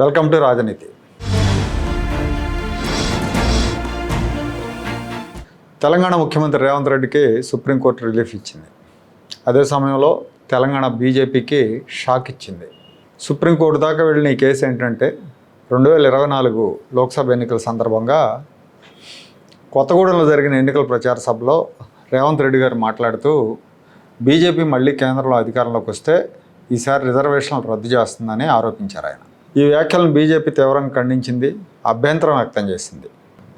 Welcome to రాజనీతి. తెలంగాణ ముఖ్యమంత్రి రేవంత్ రెడ్డికి సుప్రీంకోర్టు రిలీఫ్ ఇచ్చింది. అదే సమయంలో తెలంగాణ బీజేపీకి షాక్ ఇచ్చింది. సుప్రీంకోర్టు దాకా వెళ్ళిన ఈ కేసు ఏంటంటే రెండు వేల ఇరవై నాలుగు లోక్సభ ఎన్నికల సందర్భంగా కొత్తగూడెంలో జరిగిన ఎన్నికల ప్రచార సభలో రేవంత్ రెడ్డి గారు మాట్లాడుతూ బీజేపీ మళ్ళీ కేంద్రంలో అధికారంలోకి వస్తే ఈసారి రిజర్వేషన్లు రద్దు చేస్తుందని ఆరోపించారు ఆయన. ఈ వ్యాఖ్యలను బీజేపీ తీవ్రంగా ఖండించింది అభ్యంతరం వ్యక్తం చేసింది.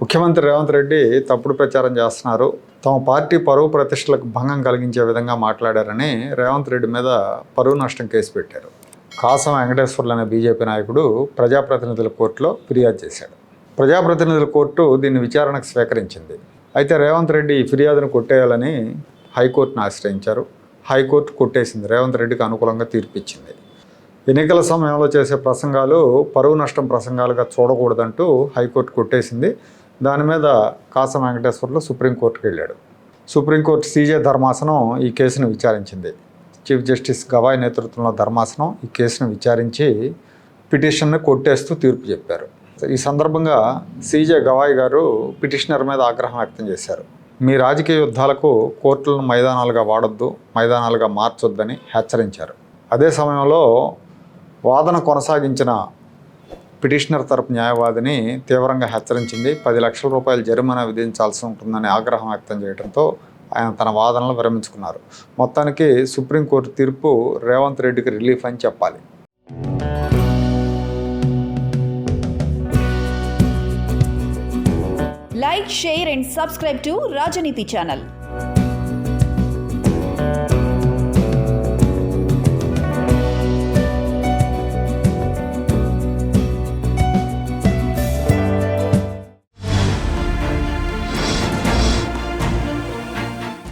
ముఖ్యమంత్రి రేవంత్ రెడ్డి తప్పుడు ప్రచారం చేస్తున్నారు. తమ పార్టీ పరువు ప్రతిష్టలకు భంగం కలిగించే విధంగా మాట్లాడారని రేవంత్ రెడ్డి మీద పరువు నష్టం కేసు పెట్టారు. కాసం వెంకటేశ్వర్లు అనే బీజేపీ నాయకుడు ప్రజాప్రతినిధుల కోర్టులో ఫిర్యాదు చేశాడు. ప్రజాప్రతినిధుల కోర్టు దీన్ని విచారణకు స్వీకరించింది. అయితే రేవంత్ రెడ్డి ఈ ఫిర్యాదును కొట్టేయాలని హైకోర్టును ఆశ్రయించారు. హైకోర్టు కొట్టేసింది రేవంత్ రెడ్డికి అనుకూలంగా తీర్పిచ్చింది. ఎన్నికల సమయంలో చేసే ప్రసంగాలు పరువు నష్టం ప్రసంగాలుగా చూడకూడదంటూ హైకోర్టు కొట్టేసింది. దాని మీద కాసం వెంకటేశ్వర్లు సుప్రీంకోర్టుకి వెళ్ళాడు. సుప్రీంకోర్టు సీజే ధర్మాసనం ఈ కేసును విచారించింది. చీఫ్ జస్టిస్ గవాయ్ నేతృత్వంలో ధర్మాసనం ఈ కేసును విచారించి పిటిషన్ను కొట్టేస్తూ తీర్పు చెప్పారు. ఈ సందర్భంగా సీజే గవాయ్ గారు పిటిషనర్ మీద ఆగ్రహం వ్యక్తం చేశారు. మీ రాజకీయ యుద్ధాలకు కోర్టులను మైదానాలుగా వాడొద్దు మైదానాలుగా మార్చొద్దని హెచ్చరించారు. అదే సమయంలో వాదన కొనసాగించిన పిటిషనర్ తరపు న్యాయవాదిని తీవ్రంగా హెచ్చరించింది. పది లక్షల రూపాయల జరిమానా విధించాల్సి ఉంటుందని ఆగ్రహం వ్యక్తం చేయడంతో ఆయన తన వాదనలు విరమించుకున్నారు. మొత్తానికి సుప్రీంకోర్టు తీర్పు రేవంత్ రెడ్డికి రిలీఫ్ అని చెప్పాలి. Like share and subscribe to Rajneeti channel.